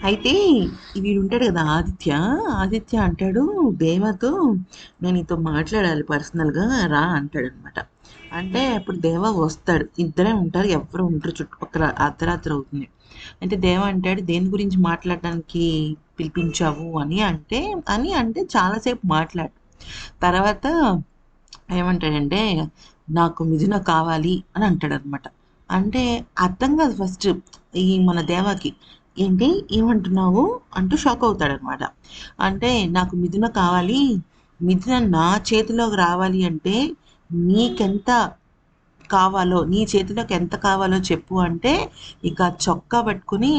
అయితే వీడు ఉంటాడు కదా ఆదిత్య. ఆదిత్య అంటాడు దేవతో నేను నీతో మాట్లాడాలి పర్సనల్గా రా అంటాడు అనమాట అంటే అప్పుడు దేవ వస్తాడు. ఇద్దరే ఉంటారు ఎవరు ఉంటారు చుట్టుపక్కల. అర్ధరాత్రి అవుతుంది. అయితే దేవ అంటాడు దేని గురించి మాట్లాడడానికి పిలిపించావు? అని అంటే అని అంటే చాలాసేపు మాట్లాడు. తర్వాత ఏమంటాడంటే నాకు మిథున కావాలి అని అంటాడు అనమాట అంటే అర్థం కాదు ఫస్ట్ ఈ మన దేవాకి. ఏంటి? ఏమంటున్నావు? అంటూ షాక్ అవుతాడనమాట. అంటే నాకు మిథున కావాలి. మిథున నా చేతిలోకి రావాలి అంటే నీకెంత కావాలో నీ చేతిలోకి ఎంత కావాలో చెప్పు అంటే ఇక చొక్కా పట్టుకుని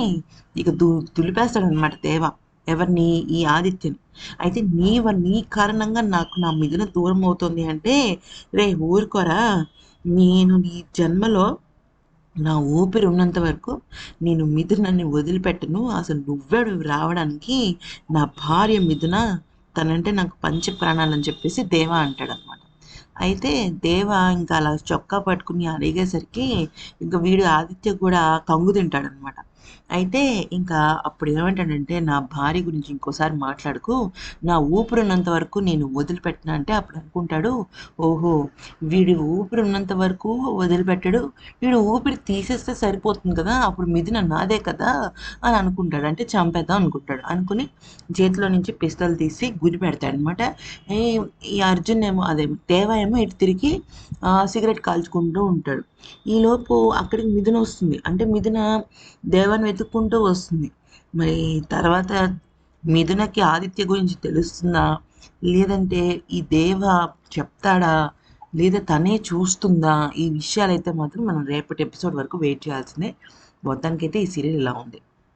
ఇక దు దులిపేస్తాడనమాట దేవ ఎవరిని? ఈ ఆదిత్యని. అయితే నీ నీ కారణంగా నాకు నా మిథున దూరం అవుతుంది అంటే రే ఊరుకోరా నేను నీ జన్మలో నా ఊపిరి ఉన్నంత వరకు నేను మిథునని వదిలిపెట్టను. అసలు నువ్వేడు రావడానికి నా భార్య మిథున తనంటే నాకు పంచ ప్రాణాలని చెప్పేసి దేవా అంటాడు అనమాట అయితే దేవ ఇంకా అలా చొక్కా పట్టుకుని అడిగేసరికి ఇంకా వీడు ఆదిత్య కూడా కంగు తింటాడనమాట అయితే ఇంకా అప్పుడు ఏమంటాడంటే నా భార్య గురించి ఇంకోసారి మాట్లాడుకు. నా ఊపిరి ఉన్నంత వరకు నేను వదిలిపెట్టిన అంటే అప్పుడు అనుకుంటాడు ఓహో వీడి ఊపిరి ఉన్నంత వరకు వదిలిపెట్టాడు వీడు ఊపిరి తీసేస్తే సరిపోతుంది కదా అప్పుడు మిదిన నాదే కదా అని అనుకుంటాడు. అంటే చంపేద్దాం అనుకుంటాడు. అనుకుని చేతిలో నుంచి పిస్తలు తీసి గురి పెడతాడు అనమాట ఈ అర్జున్ ఏమో అదే దేవ ఏమో ఇటు తిరిగి సిగరెట్ కాల్చుకుంటూ ఉంటాడు. ఈలోపు అక్కడికి మిథున వస్తుంది. అంటే మిథున దేవాన్ని వెతుక్కుంటూ వస్తుంది. మరి తర్వాత మిథునకి ఆదిత్య గురించి తెలుస్తుందా? లేదంటే ఈ దేవ చెప్తాడా? లేదా తనే చూస్తుందా? ఈ విషయాలైతే మాత్రం మనం రేపటి ఎపిసోడ్ వరకు వెయిట్ చేయాల్సిందే. మొత్తానికైతే ఈ సీరియల్ ఇలా ఉంది.